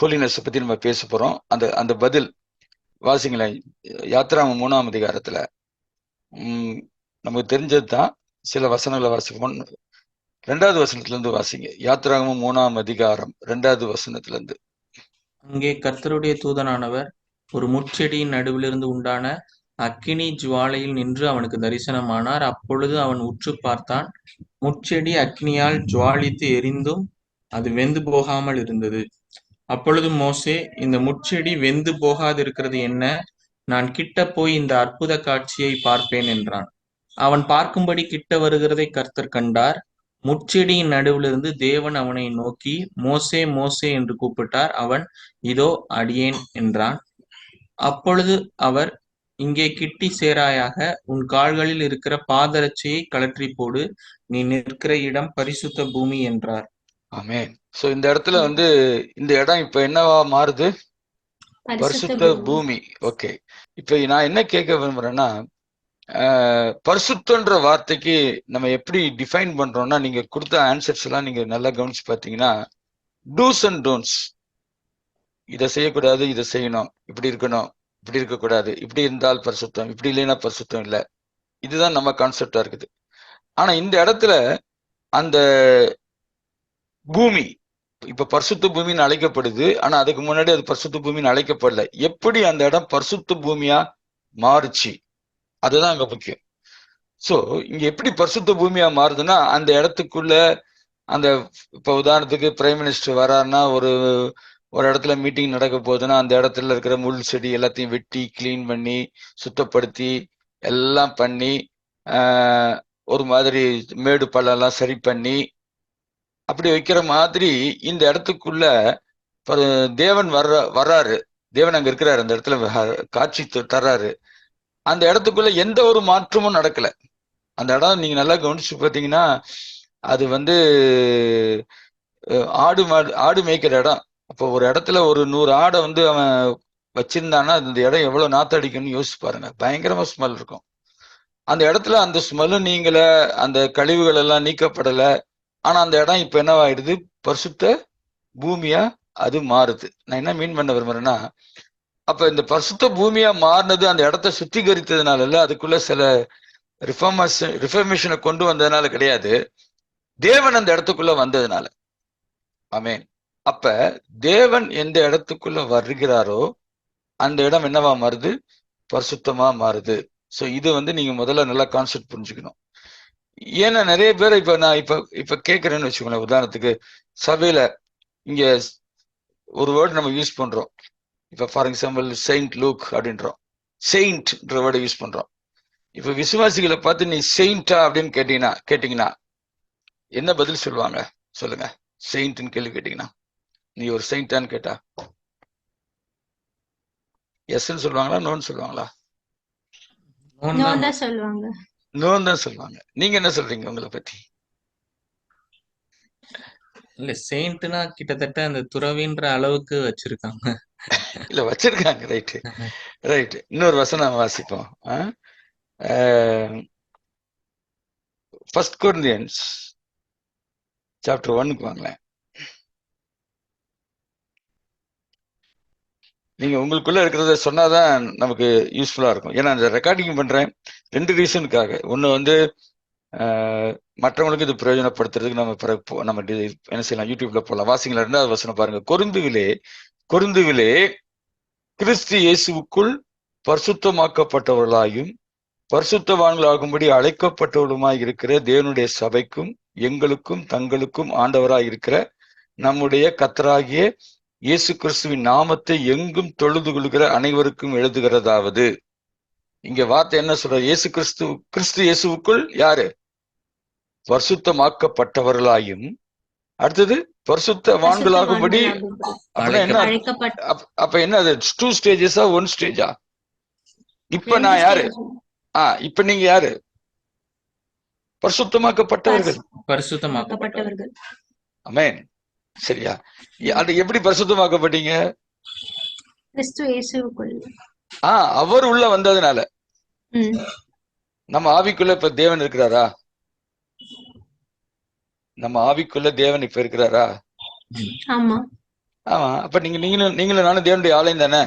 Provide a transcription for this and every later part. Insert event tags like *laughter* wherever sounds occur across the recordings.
ஹோலினஸை பத்தி நம்ம பேச போறோம். அந்த அந்த பதில் வாசிங்களேன் யாத்ரா மூணாம் அதிகாரத்துல உம் நமக்கு தெரிஞ்சது தான் சில வசனங்களை வாசிப்போம். ரெண்டாவது வசனத்துல இருந்து வாசிங்க. யாத்ராகமும் மூணாம் அதிகாரம் ரெண்டாவது வசனத்துல இருந்து அங்கே கர்த்தருடைய தூதனானவர் ஒரு முட்செடியின் நடுவிலிருந்து உண்டான அக்கினி ஜுவாலையில் நின்று அவனுக்கு தரிசனமானார். அப்பொழுது அவன் உற்று பார்த்தான் முட்செடி அக்னியால் ஜுவாலித்து எரிந்தும் அது வெந்து போகாமல் இருந்தது. அப்பொழுது மோசே இந்த முட்செடி வெந்து போகாதிருக்கிறது என்ன? நான் கிட்ட போய் இந்த அற்புத காட்சியை பார்ப்பேன் என்றான். அவன் பார்க்கும்படி கிட்ட வருகிறதை கர்த்தர் கண்டார். முட்செடியின் நடுவிலிருந்து தேவன் அவனை நோக்கி மோசே மோசே என்று கூப்பிட்டார். அவன் இதோ அடியேன் என்றான். அப்பொழுது அவர் இங்கே கிட்டி சேராயாக உன் கால்களில் இருக்கிற பாதரட்சையை கலற்றி போடு. நீ நிற்கிற இடம் பரிசுத்த பூமி என்றார். ஆமேன். சோ இந்த இடத்துல வந்து இந்த இடம் இப்ப என்னவா மாறுது? பரிசுத்த பூமி. ஓகே இப்ப நான் என்ன கேட்க விரும்புறேன்னா பரிசுத்தன்ற வார்த்தைக்கு நம்ம எப்படி டிஃபைன் பண்றோம்னா நீங்க கொடுத்த ஆன்சர்ஸ் எல்லாம் நீங்க நல்லா கவனிச்சு பார்த்தீங்கன்னா டூஸ் அண்ட் டோன்ட்ஸ் இதை செய்யக்கூடாது இதை செய்யணும். இப்படி இருக்கணும் இப்படி இருக்கக்கூடாது. இப்படி இருந்தால் பரிசுத்தம் இப்படி இல்லைன்னா பரிசுத்தம் இல்லை. இதுதான் நம்ம கான்செப்டா இருக்குது. ஆனா இந்த இடத்துல அந்த பூமி இப்ப பரிசுத்த பூமின்னு அழைக்கப்படுது. ஆனா அதுக்கு முன்னாடி அது பரிசுத்த பூமின்னு அழைக்கப்படல. எப்படி அந்த இடம் பரிசுத்த பூமியா மாறுச்சு? அதுதான் அங்க முக்கியம். சோ இங்க எப்படி பரிசுத்த பூமியா மாறுதுன்னா அந்த இடத்துக்குள்ள அந்த இப்ப உதாரணத்துக்கு பிரைம் மினிஸ்டர் வராருன்னா ஒரு ஒரு இடத்துல மீட்டிங் நடக்க போகுதுன்னா அந்த இடத்துல இருக்கிற முள் செடி எல்லாத்தையும் வெட்டி கிளீன் பண்ணி சுத்தப்படுத்தி எல்லாம் பண்ணி ஒரு மாதிரி மேடு பள்ளம் எல்லாம் சரி பண்ணி அப்படி வைக்கிற மாதிரி இந்த இடத்துக்குள்ள தேவன் வர்ற வர்றாரு. தேவன் அங்க இருக்கிறாரு. அந்த இடத்துல காட்சி தர்றாரு. அந்த இடத்துக்குள்ள எந்த ஒரு மாற்றமும் நடக்கல. அந்த இடம் நீங்க நல்லா கவனிச்சு பார்த்தீங்கன்னா அது வந்து ஆடு மாடு ஆடு மேய்க்கிற இடம். அப்போ ஒரு இடத்துல ஒரு நூறு ஆடை வந்து அவன் வச்சிருந்தான்னா அந்த இடம் எவ்வளவு நாத்தடிக்கும்னு யோசிச்சு பாருங்க. பயங்கரமா ஸ்மெல் இருக்கும். அந்த இடத்துல அந்த ஸ்மெல்லும் நீங்கள அந்த கழிவுகள் எல்லாம் நீக்கப்படலை. ஆனா அந்த இடம் இப்ப என்னவாயிடுது? பரிசுத்த பூமியா அது மாறுது. நான் என்ன மீன் பண்ண விரும்புறேன்னா அப்ப இந்த பரிசுத்த பூமியா மாறினது அந்த இடத்த சுத்திகரித்ததுனால இல்ல அதுக்குள்ள சில ரிஃபர்மேஷன் ரிஃபர்மேஷனை கொண்டு வந்ததுனால கிடையாது. தேவன் அந்த இடத்துக்குள்ள வந்ததுனால. ஆமேன். அப்ப தேவன் எந்த இடத்துக்குள்ள வருகிறாரோ அந்த இடம் என்னவா மாறுது? பரிசுத்தமா மாறுது. சோ இது வந்து நீங்க முதல்ல நல்லா கான்செப்ட் புரிஞ்சுக்கணும். ஏன்னா நிறைய பேர் இப்ப நான் இப்ப இப்ப கேட்கறேன்னு வச்சுக்கோங்களேன் உதாரணத்துக்கு சபையில இங்க ஒரு வேர்டு நம்ம யூஸ் பண்றோம். இப்ப ஃபார் எக்ஸாம்பிள் செயின்ட் லூக் அப்படின்றோம். செயின்ட்ன்ற வேர்டை யூஸ் பண்றோம். இப்ப விசுவாசிகளை பார்த்து நீ செயின்டா அப்படின்னு கேட்டீங்கன்னா கேட்டீங்கன்னா என்ன பதில் சொல்லுவாங்க? சொல்லுங்க. செயின்ட்னு கேள்வி கேட்டீங்கன்னா நீ ஒரு செயின்டான்னு கேட்டா? எஸ்ன்னு சொல்லுவாங்களா? நோன்னு சொல்லுவாங்களா? நோன் தான் சொல்லுவாங்க. நீங்க என்ன சொல்றீங்க உங்களை பத்தி? இல்ல செயின்ட்னா கிட்டத்தட்ட அந்த துறவின்ற அளவுக்கு வச்சிருக்காங்க. *laughs* இல்ல வச்சிருக்காங்க ரைட்டு ரைட் இன்னொரு வசனம் வாசிப்போம். ஃபர்ஸ்ட் கொரிந்தியன்ஸ் சாப்டர் ஒன்னுக்கு வாங்களேன். நீங்க உங்களுக்குள்ள இருக்கிறத சொன்னாதான் நமக்கு யூஸ்ஃபுல்லா இருக்கும். ஏன்னா இந்த ரெக்கார்டிங் பண்றேன். ரெண்டு ரீசனுக்காக ஒன்னு வந்து ஆஹ், மற்றவங்களுக்கு இது பிரயோஜனப்படுத்துறதுக்கு நம்ம பிறகு நம்ம என்ன செய்யலாம் யூடியூப்ல போடலாம் வாசிங்களா ரெண்டாவது வசனம் பாருங்க. கொருந்துவிலே கொருந்துவிலே கிறிஸ்து இயேசுவுக்குள் பரிசுத்தமாக்கப்பட்டவர்களாயும் பரிசுத்தவான்களாகும்படி அழைக்கப்பட்டவர்களுமாய் இருக்கிற தேவனுடைய சபைக்கும் எங்களுக்கும் தங்களுக்கும் ஆண்டவராய் இருக்கிற நம்முடைய கத்தராகிய இயேசு கிறிஸ்துவின் நாமத்தை எங்கும் தொழுது கொள்கிற அனைவருக்கும் எழுதுகிறதாவது. இங்க வார்த்தை என்ன சொல்ற இயேசு கிறிஸ்து கிறிஸ்து இயேசுவுக்குள் யாரு? பரிசுத்தமாக்கப்பட்டவர்களாயும் அடுத்தது என்ன? அழைக்கப்பட்ட அப்ப- என்ன அது? டூ ஸ்டேஜஸா ஒன் ஸ்டேஜா இப்ப நான் யாரு? ஆ இப்ப நீங்க யாரு? பரிசுத்தமாக்கப்பட்டவர்கள். பரிசுத்தமாக்கப்பட்டவர் பரிசுத்தமாக்கப்பட்டவர்கள். அமேன் சரியா? அது எப்படி பரிசுத்தமாக்கப்பட்டீங்க? ஆ அவர் உள்ள வந்ததுனால. நம்ம ஆவிக்குள்ள இப்ப தேவன் இருக்கிறாரா? நம்ம ஆவிக்குள்ள தேவன் இப்ப இருக்கிறாரா? ஆமா. ஆமா அப்ப நீங்க நீங்களும் நீங்களும் நானும் தேவனுடைய ஆலயம் தானே?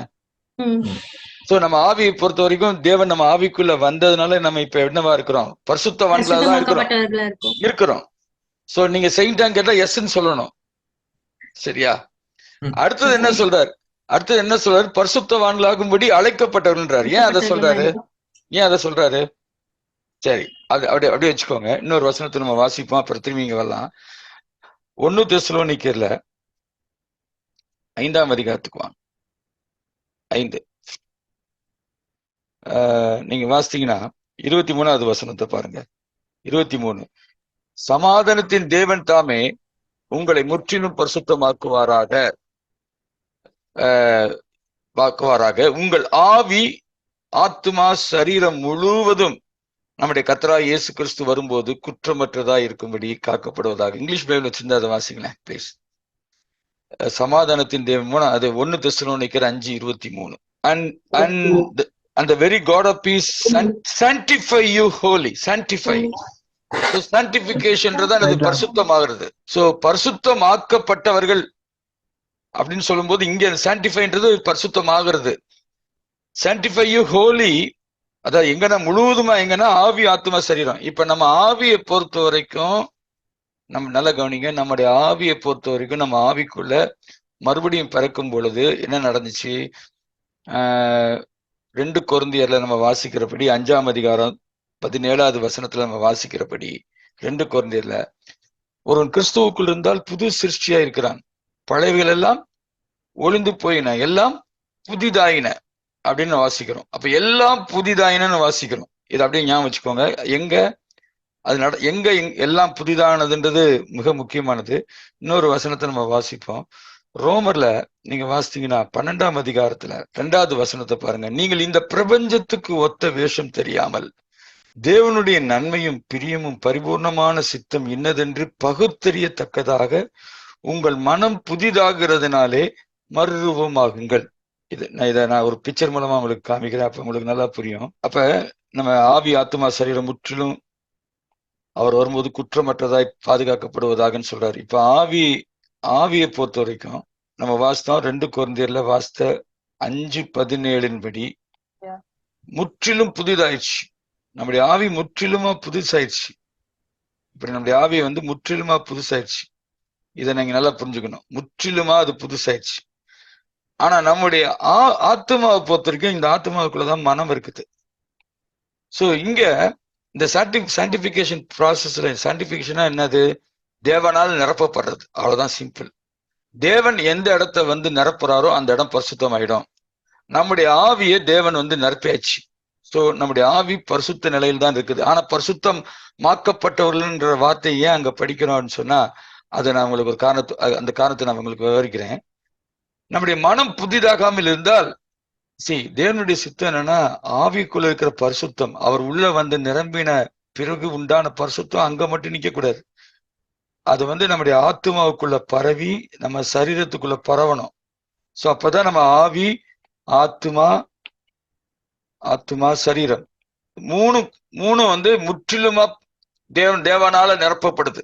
சோ நம்ம ஆவியை பொறுத்த வரைக்கும் தேவன் நம்ம ஆவிக்குள்ள வந்ததுனால நம்ம இப்ப என்னவா இருக்கிறோம்? பரிசுத்தவான்களா தான் இருக்கிறோம் இருக்கிறோம். சோ நீங்க செயின்டான்னு கேட்டா எஸ்ன்னு சொல்லணும். சரியா. அடுத்தது என்ன சொல்றாரு? அடுத்தது என்ன சொல்றாரு? பரிசுத்தவான்களாகும்படி அழைக்கப்பட்டவர்ன்றாரு. ஏன் அதை சொல்றாரு? ஏன் அதை சொல்றாரு? சரி அது அப்படியே அப்படியே வச்சுக்கோங்க. இன்னொரு வசனத்தை நம்ம வாசிப்போம் அப்புறம் திரும்பி இங்க வரலாம். ஒன்னு தெசலோனிக்கர்ல ஐந்தாம் அதிகாரத்துக்கு வாங்க. ஐந்து. நீங்க வாசித்தீங்கன்னா இருபத்தி மூணாவது வசனத்தை பாருங்க. இருபத்தி மூணு. சமாதானத்தின் தேவன் தாமே உங்களை முற்றிலும் பரிசுத்தமாக்குவாராக வாக்குவாராக. உங்கள் ஆவி ஆத்மா சரீரம் முழுவதும் நம்முடைய கத்தரா இயேசு கிறிஸ்து வரும்போது குற்றமற்றதா இருக்கும்படி காக்கப்படுவதாக. இங்கிலீஷ் பைபிள் வச்சிருந்தா அதை வாசிங்களேன் ப்ளீஸ் சமாதானத்தின் தேவன் மூணு அது ஒன்னு தெசலோனிக்கர் அஞ்சு இருபத்தி மூணு. அண்ட் அண்ட் அந்த very God of peace sanctify you holy sanctify sanctificationன்றது அது பரிசுத்தமாகிறது. சோ பரிசுத்தமாக்கப்பட்டவர்கள் அப்படின்னு சொல்லும்போது இங்க சான்டிஃபைன்றது பரிசுத்தமாகிறது. சான்டிஃபை யூ ஹோலி அதாவது எங்கன்னா முழுவதுமா எங்கன்னா ஆவி ஆத்மா சரீரம். இப்ப நம்ம ஆவியை பொறுத்த வரைக்கும் நம்ம நல்லா கவனிங்க நம்முடைய ஆவியை பொறுத்த வரைக்கும் நம்ம ஆவிக்குள்ள மறுபடியும் பிறக்கும் பொழுது என்ன நடந்துச்சு? ரெண்டு கொருந்தியர்ல நம்ம வாசிக்கிறபடி அஞ்சாம் அதிகாரம் பதினேழாவது வசனத்துல நம்ம வாசிக்கிறபடி ரெண்டு குழந்தையில ஒருவன் கிறிஸ்துவுக்குள் இருந்தால் புது சிருஷ்டியா இருக்கிறான். பழையவைகள் எல்லாம் ஒளிந்து போயின. எல்லாம் புதிதாயின. அப்படின்னு வாசிக்கிறோம். அப்ப எல்லாம் புதிதாயினன்னு வாசிக்கிறோம். இது அப்படியே ஞாபகம் வச்சுக்கோங்க. எங்க அது நட எங்க எங்- எல்லாம் புதிதானதுன்றது மிக முக்கியமானது. இன்னொரு வசனத்தை நம்ம வாசிப்போம். ரோமர்ல நீங்க வாசித்தீங்கன்னா பன்னெண்டாம் அதிகாரத்துல ரெண்டாவது வசனத்தை பாருங்க. நீங்கள் இந்த பிரபஞ்சத்துக்கு ஒத்த வேஷம் தெரியாமல் தேவனுடைய நன்மையும் பிரியமும் பரிபூர்ணமான சித்தம் இன்னதென்று பகுத்தறியத்தக்கதாக உங்கள் மனம் புதிதாகிறதுனாலே மறுரூபமாகுங்கள். இது நான் இதை நான் ஒரு பிக்சர் மூலமா உங்களுக்கு காமிக்கிறேன். அப்ப உங்களுக்கு நல்லா புரியும். அப்ப நம்ம ஆவி ஆத்மா சரீரம் முற்றிலும் அவர் வரும்போது குற்றமற்றதாய் பாதுகாக்கப்படுவதாகன்னு சொல்றாரு. இப்ப ஆவி ஆவியை பொறுத்த வரைக்கும் நம்ம வாசித்தோம் ரெண்டு குழந்தையர்ல வாசித்த அஞ்சு பதினேழின் படி. முற்றிலும் புதிதாயிடுச்சு. நம்முடைய ஆவி முற்றிலுமா புதுசாயிடுச்சு. இப்படி நம்முடைய ஆவி வந்து முற்றிலுமா புதுசாயிடுச்சு. இதை நீங்க நல்லா புரிஞ்சுக்கணும். முற்றிலுமா அது புதுசாயிடுச்சு. ஆனா நம்முடைய ஆ ஆத்மாவை பொறுத்த வரைக்கும் இந்த ஆத்மாவுக்குள்ளதான் மனம் இருக்குது. ஸோ இங்க இந்த சான்டிபிகேஷன் ப்ராசஸ்ல சான்டிபிகேஷனா என்னது? தேவனால் நிரப்பப்படுறது. அவ்வளவுதான் சிம்பிள் தேவன் எந்த இடத்த வந்து நிரப்புறாரோ அந்த இடம் பரிசுத்தமாயிடும். நம்முடைய ஆவியை தேவன் வந்து நிரப்பியாச்சு. சோ நம்முடைய ஆவி பரிசுத்த நிலையில் தான் இருக்குது. ஆனா பரிசுத்தம் மாக்கப்பட்டவர்கள்ன்ற வார்த்தை ஏன் அங்க படிக்கிறோம்னு சொன்னா அதை நான் உங்களுக்கு ஒரு காரணத்து அந்த காரணத்தை நான் உங்களுக்கு விவரிக்கிறேன். நம்முடைய மனம் புதிதாகாமல் இருந்தால் சி தேவனுடைய சித்தம் என்னன்னா ஆவிக்குள்ள இருக்கிற பரிசுத்தம் அவர் உள்ள வந்து நிரம்பின பிறகு உண்டான பரிசுத்தம் அங்க மட்டும் நிக்க கூடாது அது வந்து நம்முடைய ஆத்மாவுக்குள்ள பரவி நம்ம சரீரத்துக்குள்ள பரவணும். சோ அப்பதான் நம்ம ஆவி ஆத்மா ஆத்மா சரீரம். மூணு மூணு வந்து முற்றிலுமா தேவன் தேவனால நிரப்பப்படுது.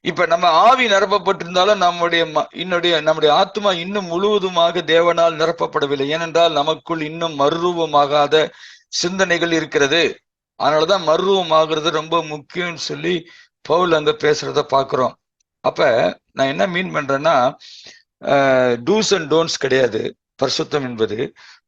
இப்ப நம்ம ஆவி நிரப்பப்பட்டிருந்தாலும் நம்முடைய ம- இன்னுடைய நம்முடைய ஆத்மா இன்னும் முழுவதுமாக தேவனால் நிரப்பப்படவில்லை. ஏனென்றால் நமக்குள் இன்னும் மறுரூபமாகாத சிந்தனைகள் இருக்கிறது. அதனாலதான் மறுரூபமாகிறது ரொம்ப முக்கியம்னு சொல்லி பவுல் அங்க பேசுறத பாக்குறோம் அப்ப நான் என்ன மீன் பண்றேன்னா டூஸ் அண்ட் டோன்ஸ் கிடையாது. பரிசுத்தம் என்பது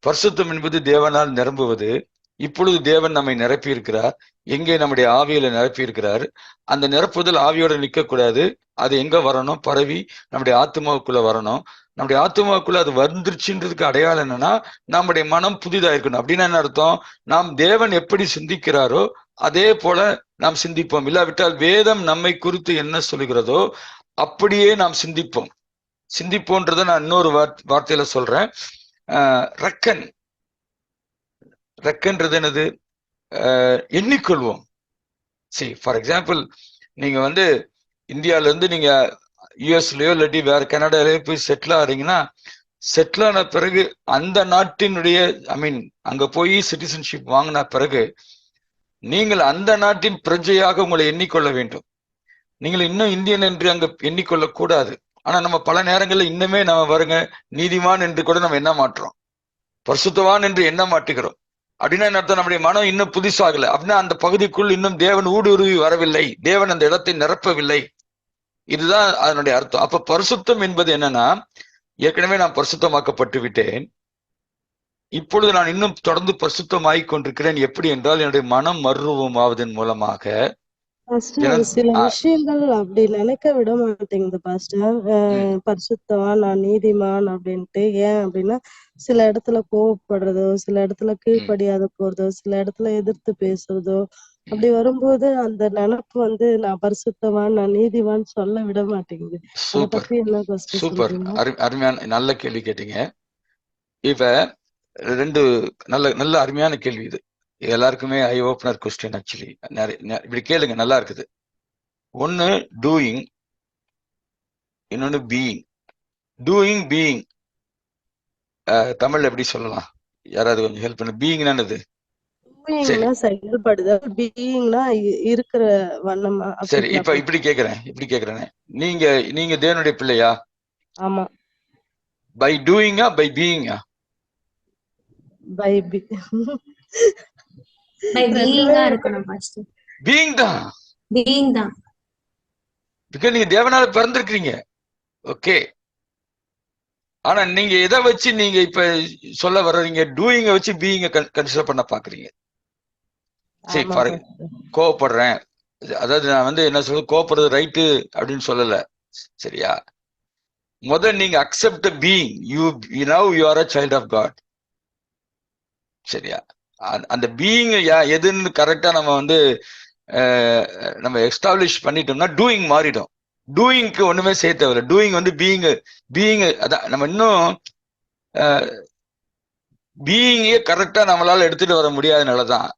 பரிசுத்தம் என்பது தேவனால் நிரம்புவது. இப்பொழுது தேவன் நம்மை நிரப்பி இருக்கிறார் எங்கே நம்முடைய ஆவியில நிரப்பி இருக்கிறார் அந்த நிரப்புதல் ஆவியோட நிற்கக்கூடாது. அது எங்க வரணும்? பரவி நம்முடைய ஆத்மாவுக்குள்ள வரணும். நம்முடைய ஆத்மாவுக்குள்ள அது வந்துருச்சுன்றதுக்கு அடையாளம் என்னன்னா நம்முடைய மனம் புதிதா இருக்கணும். அப்படின்னா என்ன அர்த்தம்? நாம் தேவன் எப்படி சிந்திக்கிறாரோ அதே போல நாம் சிந்திப்போம். இல்லாவிட்டால் வேதம் நம்மை குறித்து என்ன சொல்லுகிறதோ அப்படியே நாம் சிந்திப்போம். சிந்திப்போன்றதை நான் இன்னொரு வார்த்- வார்த்தையில சொல்றேன். ரக்கன் ரெக்கன். ரெக்கன்றது என்னது? எண்ணிக்கொள்வோம். சரி ஃபார் எக்ஸாம்பிள் நீங்க வந்து இந்தியால இருந்து நீங்க யூஎஸ்லயோ இல்லாட்டி வேற கனடாலேயோ போய் செட்டில் ஆறீங்கன்னா செட்டில் ஆன பிறகு அந்த நாட்டினுடைய ஐ மீன் அங்க போய் சிட்டிசன்ஷிப் வாங்கின பிறகு நீங்கள் அந்த நாட்டின் பிரஜையாக உங்களை எண்ணிக்கொள்ள வேண்டும். நீங்கள் இன்னும் இந்தியன் என்று அங்க எண்ணிக்கொள்ளக்கூடாது. ஆனா நம்ம பல நேரங்கள்ல இன்னுமே நம்ம வருங்க நீதிமான் என்று கூட நம்ம என்ன மாற்றோம் பரிசுத்தவான் என்று என்ன மாட்டுகிறோம் அப்படின்னா என்ன அர்த்தம்? நம்முடைய மனம் இன்னும் புதுசாகல. அப்படின்னா அந்த பகுதிக்குள் இன்னும் தேவன் ஊடுருவி வரவில்லை. தேவன் அந்த இடத்தை நிரப்பவில்லை. இதுதான் அதனுடைய அர்த்தம். அப்ப பரிசுத்தம் என்பது என்னன்னா ஏற்கனவே நான் பரிசுத்தமாக்கப்பட்டு விட்டேன் இப்பொழுது நான் இன்னும் தொடர்ந்து பரிசுத்தமாகிக் கொண்டிருக்கிறேன். எப்படி என்றால் என்னுடைய மனம் மறுரூபமாவதன் மூலமாக சில. விஷயங்கள் அப்படி நினைக்க விட மாட்டேங்குது பாஸ்டர் பரிசுத்தவான் நான் நீதிமான் அப்படின்ட்டு ஏன் அப்படின்னா சில இடத்துல கோவப்படுறதோ சில இடத்துல கீழ்ப்படியாத போறதோ சில இடத்துல எதிர்த்து பேசுறதோ அப்படி வரும்போது அந்த நினைப்பு வந்து நான் பரிசுத்தவான் நான் நீதிவான் சொல்ல விட மாட்டேங்குது. சூப்பர். சூப்பர். அருமையான நல்ல கேள்வி கேட்டீங்க. இப்ப ரெண்டு நல்ல நல்ல அருமையான கேள்வி இது. இது எல்லாருக்குமே ஐ ஓப்பனர் கொஸ்டின் ஆக்சுவலி நிறைய இப்படி கேளுங்க நல்லா இருக்குது. ஒன்னு டூயிங் இன்னொன்னு பீயிங் டூயிங் பீயிங் தமிழ்ல எப்படி சொல்லலாம்? யாராவது கொஞ்சம் ஹெல்ப் பண்ணு. பீயிங்னா என்னது? டூயிங்னா செயல்படுதல் பீயிங்னா இருக்கிற வண்ணமா சரி இப்ப இப்படி கேக்குறேன் இப்படி கேக்குறேன். நீங்க நீங்க தேவனுடைய பிள்ளையா? ஆமா. பை டூயிங்கா பை பீயிங்கா பி பை பீயிங்கா இருக்கணும் பாஸ்டர் பீயிங் தான். பீயிங் தான். பிகாஸ் நீங்க தேவனால பிறந்திருக்கிறீங்க. ஓகே ஆனா நீங்க எதை வச்சு நீங்க இப்ப சொல்ல வர்றீங்க? டூயிங்க வச்சு பீயிங்க கன்சிடர் பண்ண பாக்குறீங்க. சரி பாஸ்டர் கோவப்படுறேன். அதாவது நான் வந்து என்ன சொல்றது? கோவப்படுறது ரைட்டு அப்படின்னு சொல்லல. சரியா? முத நீங்க accept being you now you are a child of God சரியா? அந்த- பீயிங் எதுன்னு கரெக்டா நம்ம வந்து நம்ம எஸ்டாப்ளிஷ் பண்ணிட்டோம்னா டூயிங் மாறிடும். டூயிங்க்கு ஒண்ணுமே செய்ய தேவையில்ல. டூயிங் வந்து பீயிங் பீயிங் அதான் நம்ம இன்னும் பீயிங்கே கரெக்டா நம்மளால எடுத்துட்டு வர முடியாதனால தான்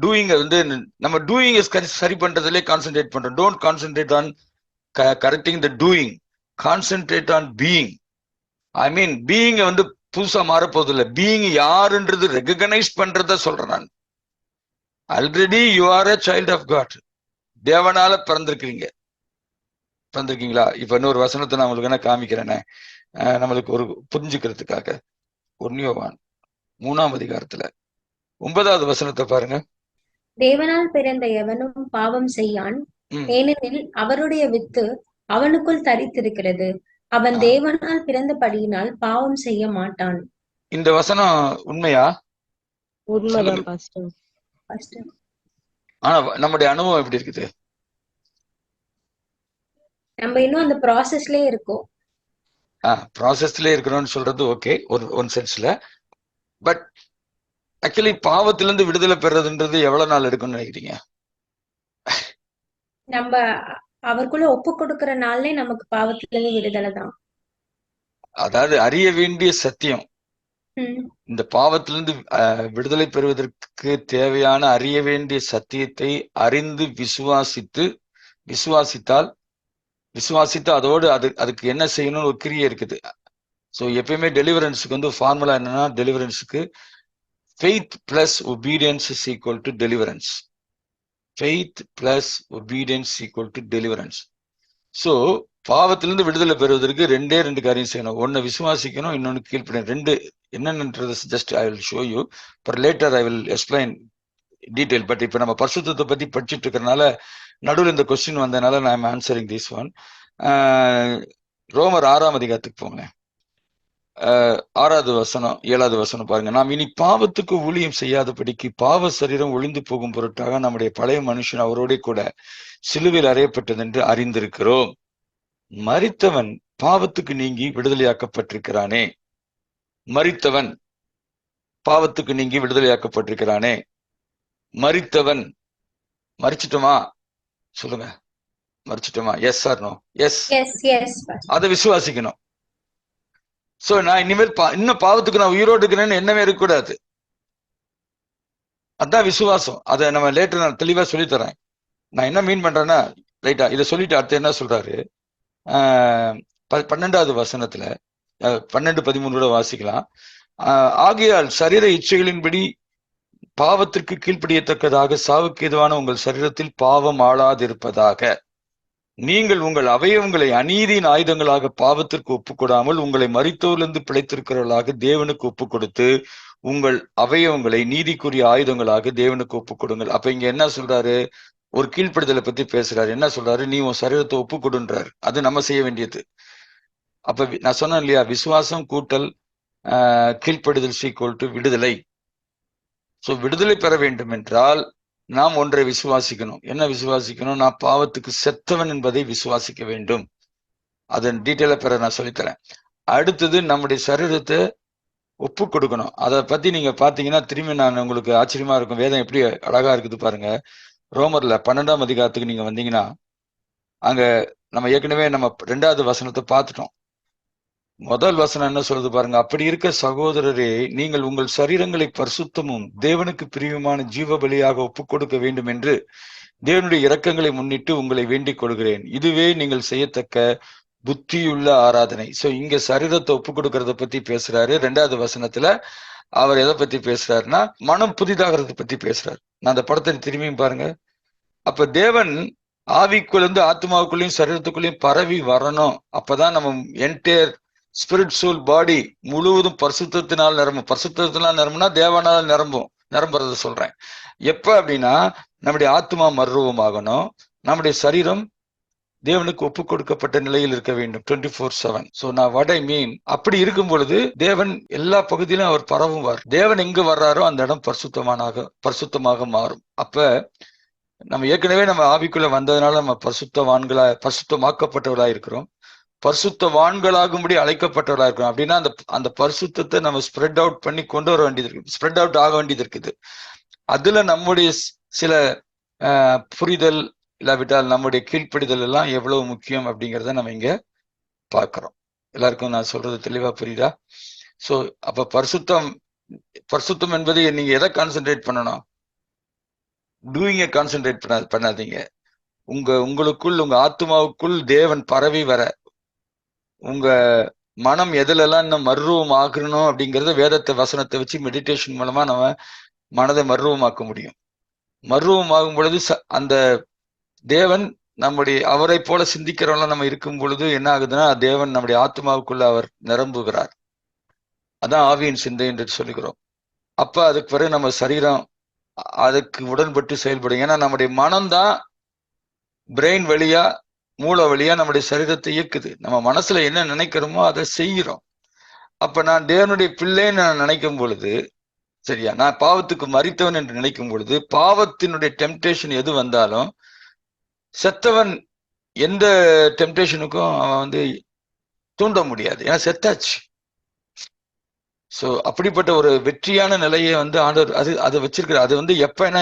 டூயிங்க வந்து நம்ம டூயிங் சரி பண்றதுலேயே கான்சென்ட்ரேட் பண்றோம். Don't concentrate on correcting the doing concentrate on being I mean பீயிங்கை வந்து புதுசா மாறப்போகுது இல்ல பீயிங் யாருன்றது ரெகனைஸ் பண்றத சொல்றேன் நான். Already you are a child of God தேவனால பிறந்திருக்கிறீங்க. பிறந்திருக்கீங்களா? இப்ப இன்னொரு வசனத்தை நான் உங்களுக்கு என்ன காமிக்கிறேனே? நம்மளுக்கு ஒரு புரிஞ்சுக்கிறதுக்காக. ஒன்னியோவான் மூணாம் அதிகாரத்துல. ஒன்பதாவது வசனத்தை பாருங்க. தேவனால் பிறந்த எவனும் பாவம் செய்யான். ஏனெனில் அவருடைய வித்து அவனுக்குள் தரித்திருக்கிறது. அவன். தேவனால் பிறந்தபடியினால் பாவம் செய்ய மாட்டான். இந்த வசனம் உண்மையா? உண்மைதான். ஆனா நம்முடைய அனுபவம் எப்படி இருக்குது? நம்ம இன்னும் அந்த ப்ராசஸ்லயே இருக்கோம். ஆ ப்ராசஸ்ல இருக்கிறோம்னு சொல்றது ஓகே ஒரு ஒன் சென்ஸ்ல பட் ஆக்சுவலி பாவத்திலிருந்து விடுதலை பெறதுன்றது எவ்வளவு நாள் எடுக்கும்னு நினைக்கிறீங்க? நம்ம அவருக்குள்ள ஒப்பு கொடுக்கிற நாள்லே நமக்கு பாவத்திலிருந்து விடுதலை தான். அதாவது அறிய வேண்டிய சத்தியம். இந்த பாவத்திலிருந்து விடுதலை பெறுவதற்கு தேவையான அறிய வேண்டிய சத்தியத்தை அறிந்து விசுவாசித்து விசுவாசித்தால் விசுவாசித்து அதோடு அது அதுக்கு என்ன செய்யணும்னு ஒரு கிரியை இருக்குது. ஸோ எப்பயுமே டெலிவரன்ஸுக்கு வந்து ஃபார்முலா என்னன்னா டெலிவரன்ஸுக்கு faith plus obedience is equal to deliverance faith plus obedience equal to deliverance so பாவத்திலிருந்து விடுதலை பெறுவதற்கு ரெண்டே ரெண்டு காரியம் செய்யணும். ஒன்று விசுவாசிக்கணும் இன்னொன்று கீழ்ப்படியணும். ரெண்டு என்னென்னன்றது just I will show you for later I will explain detail but இப்போ நம்ம பரிசுத்தத்தை பற்றி படிச்சுட்டு இருக்கிறனால நடுவில் இந்த கொஸ்டின் வந்ததுனால நான் ஆன்சரிங் திஸ் ஒன் ரோமர் ஆறாம் அதிகாரத்துக்கு போங்களேன். ஆறாவது வசனம் ஏழாவது வசனம் பாருங்க. நாம் இனி பாவத்துக்கு ஊழியம் செய்யாதபடிக்கு பாவ சரீரம் ஒளிந்து போகும் பொருட்டாக நம்முடைய பழைய மனுஷன் அவரோட கூட சிலுவையில் அறையப்பட்டது என்று அறிந்திருக்கிறோம். மரித்தவன் பாவத்துக்கு நீங்கி விடுதலையாக்கப்பட்டிருக்கிறானே. மரித்தவன் பாவத்துக்கு நீங்கி விடுதலையாக்கப்பட்டிருக்கிறானே. மரித்தவன் மறிச்சிட்டோமா? சொல்லுங்க. மறிச்சிட்டோமா? எஸ் ஆர் நோ எஸ் அதை விசுவாசிக்கணும். சோ நான் இனிமேல் பா- இன்னும் பாவத்துக்கு நான் உயிரோடு இருக்கிறேன்னு எண்ணமே இருக்கக்கூடாது. அதான் விசுவாசம். அதை நம்ம லேட்டர் நான் தெளிவா சொல்லித்தரேன். நான் என்ன மீன் பண்றேன்னா ரைட்டா இதை சொல்லிட்டு அடுத்து என்ன சொல்றாரு? ப- பன்னெண்டாவது வசனத்துல பன்னெண்டு பதிமூணு கூட வாசிக்கலாம் ஆகையால் சரீர இச்சைகளின்படி பாவத்திற்கு கீழ்ப்படியத்தக்கதாக சாவுக்கு எதுவான உங்கள் சரீரத்தில் பாவம் ஆளாதிருப்பதாக. நீங்கள் உங்கள் அவயவங்களை அநீதியின் ஆயுதங்களாக பாவத்திற்கு ஒப்புக்கொடாமல் உங்களை மறித்தோரிலிருந்து பிழைத்திருக்கிறவர்களாக தேவனுக்கு ஒப்பு கொடுத்து உங்கள் அவயவங்களை நீதிக்குரிய ஆயுதங்களாக தேவனுக்கு ஒப்பு கொடுங்கள் அப்ப இங்க என்ன சொல்றாரு? ஒரு கீழ்ப்படுதலை பத்தி பேசுறாரு. என்ன சொல்றாரு? நீ உன் சரீரத்தை ஒப்பு கொடுன்றாரு அது நம்ம செய்ய வேண்டியது. அப்ப நான் சொன்னேன் இல்லையா? விசுவாசம் கூட்டல் ஆஹ் கீழ்ப்படுதல் சீக்கோல் டு விடுதலை. சோ விடுதலை பெற வேண்டும் என்றால் நாம் ஒன்றை விசுவாசிக்கணும். என்ன விசுவாசிக்கணும்? நான் பாவத்துக்கு செத்தவன் என்பதை விசுவாசிக்க வேண்டும். அதன் டீட்டெயிலாக பெற நான் சொல்லித்தரேன். அடுத்தது நம்முடைய சரீரத்தை ஒப்பு கொடுக்கணும். அதை பத்தி நீங்க பாத்தீங்கன்னா திரும்பி நான் உங்களுக்கு ஆச்சரியமா இருக்கும். வேதம் எப்படி அழகா இருக்குது பாருங்க. ரோமர்ல பன்னெண்டாம் அதிகாரத்துக்கு நீங்க வந்தீங்கன்னா அங்க நம்ம ஏற்கனவே நம்ம ரெண்டாவது வசனத்தை பார்த்துட்டோம். முதல் வசனம் என்ன சொல்றது பாருங்க அப்படி இருக்க சகோதரரே நீங்கள் உங்கள் சரீரங்களை பரிசுத்தமும் தேவனுக்கு பிரியமான ஜீவ பலியாக ஒப்புக் கொடுக்க வேண்டும் என்று தேவனுடைய இரக்கங்களை முன்னிட்டு உங்களை வேண்டிக் கொள்கிறேன். இதுவே நீங்கள் செய்யத்தக்க புத்தியுள்ள ஆராதனை. சோ இங்க சரீரத்தை ஒப்பு கொடுக்கறத பத்தி பேசுறாரு. ரெண்டாவது வசனத்துல அவர் எதை பத்தி பேசுறாருன்னா மனம் புதிதாகிறத பத்தி பேசுறாரு. நான் அந்த படத்தை திரும்பியும் பாருங்க. அப்ப தேவன் ஆவிக்குள்ள இருந்து ஆத்மாவுக்குள்ளேயும் சரீரத்துக்குள்ளேயும் பரவி வரணும். அப்பதான் நம்ம என்டையர் ஸ்பிரிட் சோல் பாடி முழுவதும் பரிசுத்தினால் நிரம்பும். பரிசுத்தினால் நிரம்புனா தேவனால் நிரம்பும். நிரம்புறத சொல்றேன். எப்ப அப்படின்னா நம்முடைய ஆத்மா மர்வமாகணும் நம்முடைய சரீரம் தேவனுக்கு ஒப்பு கொடுக்கப்பட்ட நிலையில் இருக்க வேண்டும். டுவெண்ட்டி ஃபோர் செவன் சோ நான் வடை மீன் அப்படி இருக்கும் பொழுது தேவன் எல்லா பகுதியிலும் அவர் பரவுவார் தேவன் எங்கு வர்றாரோ அந்த இடம் பரிசுத்தமானாக பரிசுத்தமாக மாறும். அப்ப நம்ம ஏற்கனவே நம்ம ஆவிக்குள்ள வந்ததுனால நம்ம பரிசுத்தவான்களா பரிசுத்தமாக்கப்பட்டவர்களா இருக்கிறோம். பரிசுத்தவான்களாகும்படி அழைக்கப்பட்டவர்களா இருக்கணும் அப்படின்னா அந்த அந்த பரிசுத்தத்தை நம்ம ஸ்ப்ரெட் அவுட் பண்ணி கொண்டு வர வேண்டியது இருக்கு. ஸ்ப்ரெட் அவுட் ஆக வேண்டியது இருக்குது. அதுல நம்முடைய சில புரிதல் இல்லாவிட்டால் நம்முடைய கீழ்ப்படிதல் எல்லாம் எவ்வளவு முக்கியம் அப்படிங்கிறத நம்ம இங்க பார்க்கிறோம். எல்லாருக்கும் நான் சொல்றது தெளிவா புரியுதா? சோ அப்ப பரிசுத்தம் பரிசுத்தம் என்பது நீங்க எதை கான்சென்ட்ரேட் பண்ணணும்? டூயிங்க கான்சென்ட்ரேட் பண்ணாது பண்ணாதீங்க. உங்க உங்களுக்குள் உங்க ஆத்மாவுக்குள் தேவன் பரவி வர உங்க மனம் எதுலெல்லாம் இன்னும் மர்வம் ஆகணும் அப்படிங்கறத வேதத்தை வசனத்தை வச்சு மெடிடேஷன் மூலமா நம்ம மனதை மர்வமாக்க முடியும். மர்ருவம் ஆகும் பொழுது ச- அந்த தேவன் நம்முடைய அவரை போல சிந்திக்கிறவங்களாம் நம்ம இருக்கும் பொழுது என்ன ஆகுதுன்னா தேவன் நம்முடைய ஆத்மாவுக்குள்ள அவர் நிரம்புகிறார். அதான் ஆவியின் சிந்தை என்று சொல்லுகிறோம். அப்ப அதுக்கு பிறகு நம்ம சரீரம் அதுக்கு உடன்பட்டு செயல்படும். ஏன்னா நம்முடைய மனம்தான் பிரெயின் வழியா மூளை வழியா நம்முடைய சரீரத்தை இயக்குது. நம்ம மனசுல என்ன நினைக்கிறோமோ அதை செய்கிறோம் அப்ப நான் தேவனுடைய பிள்ளைன்னு நான் நினைக்கும் பொழுது சரியா? நான் பாவத்துக்கு மறித்தவன் என்று நினைக்கும் பொழுது பாவத்தினுடைய டெம்டேஷன் எது வந்தாலும் செத்தவன் எந்த டெம்டேஷனுக்கும் அவன் வந்து தூண்ட முடியாது. ஏன்னா செத்தாச்சு. ஸோ அப்படிப்பட்ட ஒரு வெற்றியான நிலையை வந்து ஆண்டவர் அது அதை வச்சிருக்கிற அது வந்து எப்ப என்ன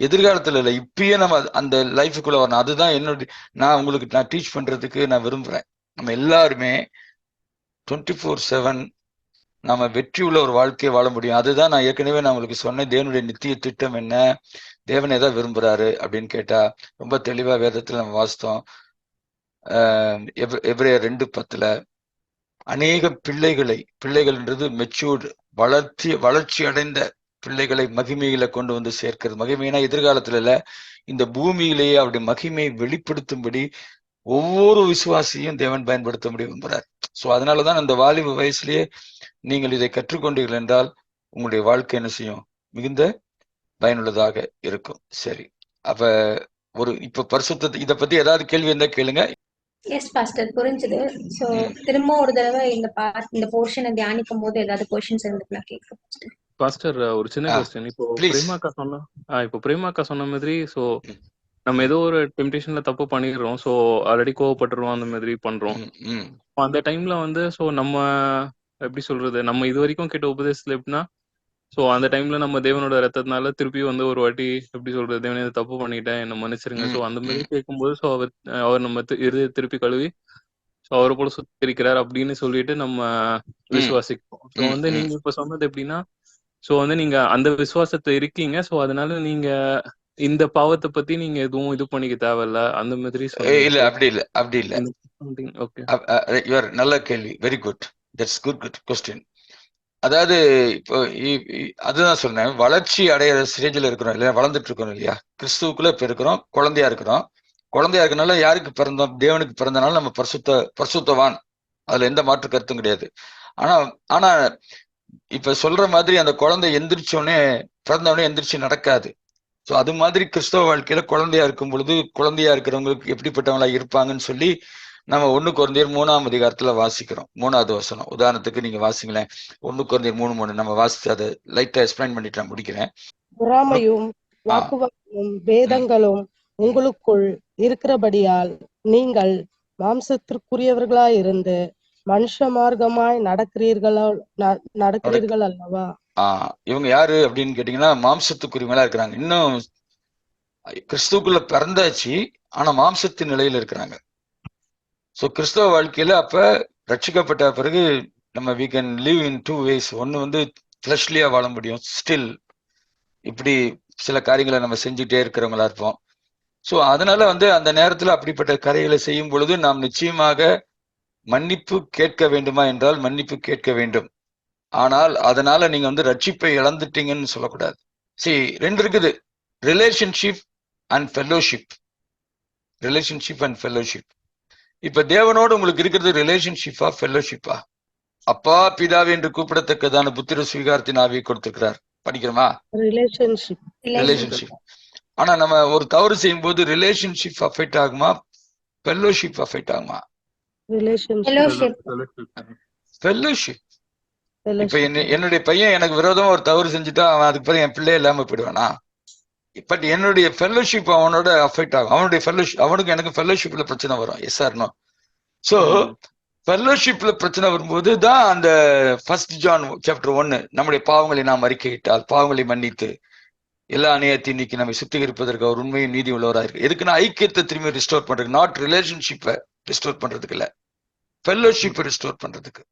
எதிர்காலத்துல இல்லை இப்பயே நம்ம அந்த லைஃபுக்குள்ள வரணும். அதுதான் என்னுடைய நான் உங்களுக்கு நான் டீச் பண்றதுக்கு நான் விரும்புறேன். நம்ம எல்லாருமே டுவெண்ட்டி ஃபோர் செவன் நாம வெற்றி உள்ள ஒரு வாழ்க்கையை வாழ முடியும். அதுதான் நான் ஏற்கனவே நான் உங்களுக்கு சொன்னேன் தேவனுடைய நித்திய திட்டம் என்ன தேவன் எதை விரும்புறாரு அப்படின்னு கேட்டா ரொம்ப தெளிவா வேதத்துல நம்ம வாசித்தோம். எவ்ரே எவ்- ரெண்டு பத்துல அநேக பிள்ளைகளை பிள்ளைகள்ன்றது மெச்சூர்டு வளர்ச்சி வளர்ச்சி அடைந்த பிள்ளைகளை மகிமையில கொண்டு வந்து சேர்க்கிறது. மகிமைனா எதிர்காலத்துல இல்ல இந்த பூமியிலேயே அவருடைய மகிமையை வெளிப்படுத்தும்படி ஒவ்வொரு விசுவாசியும் தேவன் பயன்படுத்த விரும்புகிறார் சோ அதனாலதான் அந்த வாலிப வயசுலயே நீங்கள் இதை கற்றுக்கொண்டீர்கள் என்றால் உங்களுடைய வாழ்க்கை என்ன செய்யும்? மிகுந்த பயனுள்ளதாக இருக்கும். சரி. அப்ப ஒரு இப்ப பரிசுத்த இத பத்தி ஏதாவது கேள்வி இருந்தா கேளுங்க. எஸ் பாஸ்டர் புரிஞ்சுது. சோ. திரும்ப ஒரு தடவை இந்த பார்ட் இந்த போர்ஷனை தியானிக்கும் போது ஏதாவது கொஸ்டின்ஸ் இருந்து நான் கேட்கிறேன் பாஸ்டர் ஒரு சின்ன கொஸ்டின் இப்போ. பிரேமாக்கா சொன்ன ஆ, இப்போ பிரேமாக்கா சொன்ன மாதிரி சோ. நம்ம ஏதோ ஒரு டெம்டேஷன்ல தப்பு பண்ணிடுறோம் சோ ஆல்ரெடி கோவப்பட்டுருவோம் அந்த மாதிரி பண்றோம் அந்த டைம்ல வந்து சோ நம்ம எப்படி சொல்றது நம்ம இது வரைக்கும் கேட்ட உபதேசத்துல எப்படின்னா சோ அந்த டைம்ல நம்ம தேவனோட ரத்தத்தினால திருப்பி வந்து ஒரு வாட்டி எப்படி சொல்றது தேவனே தப்பு பண்ணிட்டேன் என்ன மன்னிச்சிருங்க சோ அந்த மாதிரி. கேட்கும்போது சோ அவர் அவர் நம்ம தி- இருதய திருப்பி கழுவி சோ அவரை போல சுத்திருக்கிறார் அப்படின்னு சொல்லிட்டு நம்ம விசுவாசிக்கிறோம் வந்து. நீங்க இப்ப சொன்னது எப்படின்னா சோ வந்து நீங்க அந்த விசுவாசத்தை இருக்கீங்க. சோ அதனால நீங்க இந்த பாவத்தை பத்தி நீங்க எதுவும் இது பண்ணிக்க தேவையில்ல. அந்த மாதிரி இல்ல அப்படி இல்ல அப்படி இல்ல. ஓகே யுவர் நல்ல கேள்வி. Very good that's good good question அதாவது இப்போ அதுதான் சொன்னேன் வளர்ச்சி அடையிற ஸ்டேஜில் இருக்கிறோம் இல்லையா? வளர்ந்துட்டு இருக்கோம் இல்லையா? கிறிஸ்துவுக்குள்ள இப்ப இருக்கிறோம். குழந்தையா இருக்கிறோம். குழந்தையா இருக்கனால யாருக்கு பிறந்தோம் தேவனுக்கு பிறந்தனால நம்ம பரிசுத்த பரிசுத்தவான். அதுல எந்த மாற்று கருத்தும் கிடையாது. ஆனா ஆனா இப்ப சொல்ற மாதிரி அந்த குழந்தை எந்திரிச்ச உடனே பிறந்த உடனே எந்திரிச்சு நடக்காது. ஸோ அது மாதிரி கிறிஸ்தவ வாழ்க்கையில குழந்தையா இருக்கும் பொழுது குழந்தையா இருக்கிறவங்களுக்கு எப்படிப்பட்டவங்களா இருப்பாங்கன்னு சொல்லி நம்ம ஒண்ணு குழந்தையர் மூணாம் அதிகாரத்துல வாசிக்கிறோம். மூணாவது வசனம். உதாரணத்துக்கு நீங்க வாசிங்களேன். ஒண்ணு குழந்தையர் மூணு மூணு. நம்ம வாசிச்சு அதை லைட்டா எக்ஸ்பிளைன் பண்ணிட்டு நான் முடிக்கிறேன். பொறாமையும் வாக்குவாதமும் உங்களுக்குள் இருக்கிறபடியால் நீங்கள் மாம்சத்திற்குரியவர்களாய் இருந்து மனுஷ மார்க்கமாய் நடக்கிறீர்களோ நடக்கிறீர்கள் அல்லவா? இவங்க யாரு அப்படின்னு கேட்டீங்கன்னா மாம்சத்துக்குரியவங்களா இருக்கிறாங்க. இன்னும் கிறிஸ்துவுக்குள்ள பிறந்தாச்சு ஆனா மாம்சத்தின் நிலையில இருக்கிறாங்க. சோ கிறிஸ்தவ வாழ்க்கையில அப்ப ரட்சிக்கப்பட்ட பிறகு நம்ம we can live in two ways ஒன்னு வந்து ஃபிளஷ்லியா வாழ முடியும். ஸ்டில் இப்படி சில காரியங்களை நம்ம செஞ்சுட்டே இருக்கிறவங்களா இருப்போம். சோ அதனால வந்து அந்த நேரத்துல அப்படிப்பட்ட காரியங்களை செய்யும் பொழுது நாம் நிச்சயமாக மன்னிப்பு கேட்க வேண்டுமா என்றால் மன்னிப்பு கேட்க வேண்டும். ஆனால் அதனால நீங்க வந்து ரட்சிப்பை இழந்துட்டீங்கன்னு சொல்லக்கூடாது. சரி ரெண்டு இருக்குது. Relationship and fellowship relationship and fellowship இப்ப தேவனோடு உங்களுக்கு இருக்கிறது ரிலேஷன்ஷிப்பா ஃபெல்லோஷிப்பா அப்பா பிதாவே என்று கூப்பிடத்தக்கதான புத்திர ஸ்வீகாரத்தின் ஆவியை கொடுத்திருக்கிறார். படிக்கிறோமா? ரிலேஷன்ஷிப் ரிலேஷன்ஷிப் ஆனா நம்ம ஒரு தவறு செய்யும் போது ரிலேஷன்ஷிப் அஃபெக்ட் ஆகுமா? ஃபெல்லோஷிப் அஃபெக்ட் ஆகுமா? இப்ப என்ன என்னுடைய பையன் எனக்கு விரோதமா ஒரு தவறு செஞ்சுட்டா அவன் அதுக்கு பிறகு என் பிள்ளையே இல்லாம போயிடுவானா? பட் என்னுடைய ஃபெல்லோஷிப் அவனோட அஃபெக்ட் ஆகும். அவனுடைய ஃபெல்லோஷிப் அவனுக்கு எனக்கு ஃபெல்லோஷிப்ல பிரச்சனை வரும். எஸ் ஆர் நோ ஸோ ஃபெல்லோஷிப்ல பிரச்சனை வரும்போது தான் அந்த ஃபர்ஸ்ட் ஜான் சாப்டர் ஒன்னு நம்முடைய பாவங்களை நாம் அறிக்கையிட்டால் பாவங்களை மன்னித்து எல்லா அநியாயத்தையும் நீக்கி நம்மை சுத்திகரிப்பதற்கு அவர் உண்மையும் நீதி உள்ளவராக இருக்கு. எதுக்குன்னா ஐக்கியத்தை திரும்பி ரிஸ்டோர் பண்றதுக்கு நாட் ரிலேஷன்ஷிப்பை ரிஸ்டோர் பண்றதுக்கு இல்ல. ஃபெல்லோஷிப் ரிஸ்டோர் பண்றதுக்கு.